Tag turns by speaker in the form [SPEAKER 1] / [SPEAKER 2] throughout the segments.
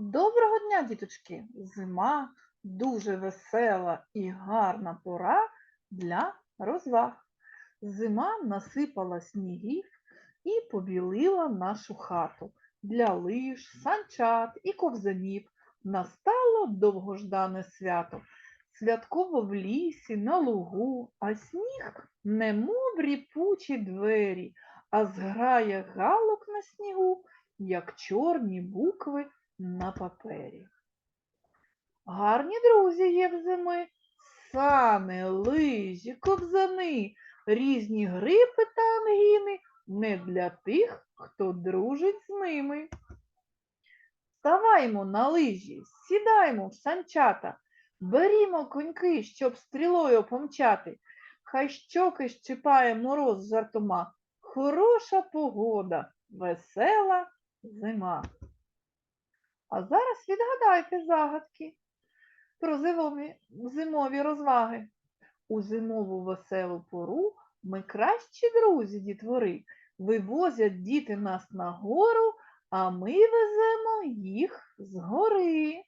[SPEAKER 1] Доброго дня, діточки! Зима дуже весела і гарна пора для розваг. Зима насипала снігів і побілила нашу хату. Для лиж, санчат і ковзанів настало довгождане свято. Святково в лісі, на лугу, а сніг немов ріпучі двері, а зграє галок на снігу, як чорні букви на папері. Гарні друзі є в зими, сани, лижі, ковзани, різні грипи та ангіни не для тих, хто дружить з ними. Ставаймо на лижі, сідаймо в санчата, берімо коньки, щоб стрілою помчати. Хай щоки щипає мороз жартома. Хороша погода, весела зима. А зараз відгадайте загадки про зимові, зимові розваги. У зимову веселу пору ми кращі друзі дітвори. Вивозять діти нас на гору, а ми веземо їх з гори.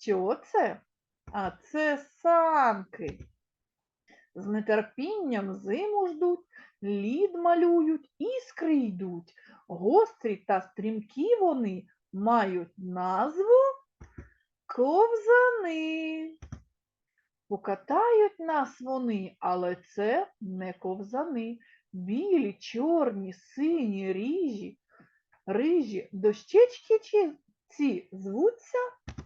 [SPEAKER 1] Що це? А це санки. З нетерпінням зиму ждуть, лід малюють, іскри йдуть. Гострі та стрімкі вони мають назву ковзани. Покатають нас вони, але це не ковзани. Білі, чорні, сині, ріжі, рижі, дощечки чи ці звуться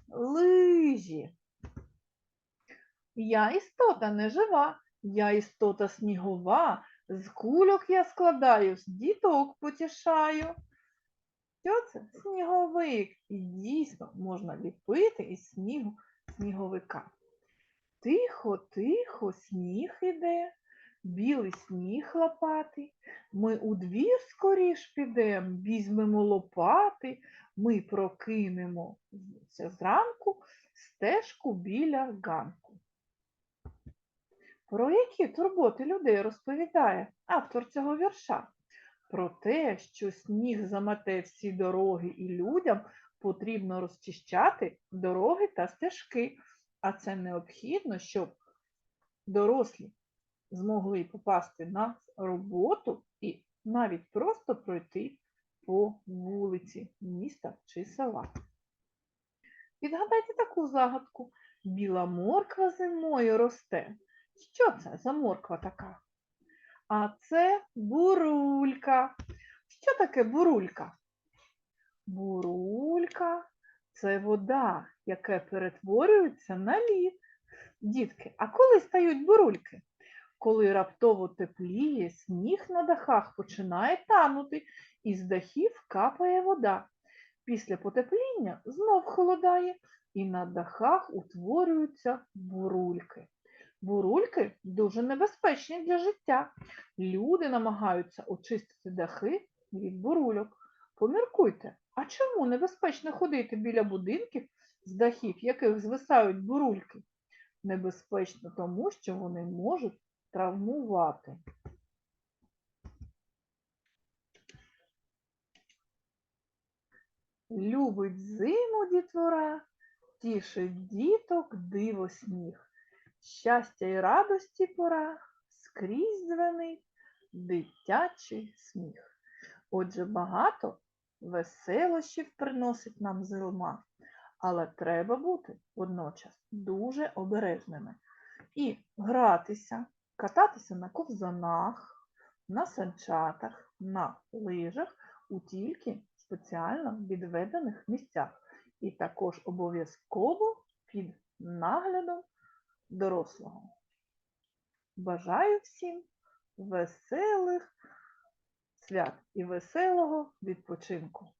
[SPEAKER 1] лижі. Я істота не жива, я істота снігова, з кульок я складаю, з діток потішаю. Що це? Сніговик. І дійсно можна ліпити із снігу сніговика. Тихо, тихо, сніг іде, білий сніг лопатий. Ми у двір скоріш підем, візьмемо лопати, ми прокинемо зранку стежку біля ганку. Про які турботи людей розповідає автор цього вірша? Про те, що сніг замете всі дороги і людям потрібно розчищати дороги та стежки, а це необхідно, щоб дорослі змогли попасти на роботу і навіть просто пройти по вулиці міста чи села. Відгадайте таку загадку. Біла морква зимою росте. Що це за морква така? А це бурулька. Що таке бурулька? Бурулька це вода, яка перетворюється на лід. Дітки, а коли стають бурульки? Коли раптово тепліє, сніг на дахах починає танути, і з дахів капає вода. Після потепління знов холодає, і на дахах утворюються бурульки. Бурульки дуже небезпечні для життя. Люди намагаються очистити дахи від бурульок. Поміркуйте, а чому небезпечно ходити біля будинків, з дахів яких звисають бурульки? Небезпечно тому, що вони можуть травмувати. Любить зиму дітвора, тішить діток диво сніг. Щастя й радості пора скрізь дзвенить дитячий сміх. Отже, багато веселощів приносить нам зима, але треба бути водночас дуже обережними і гратися, кататися на ковзанах, на санчатах, на лижах у тільки спеціально відведених місцях. І також обов'язково під наглядом дорослого. Бажаю всім веселих свят і веселого відпочинку.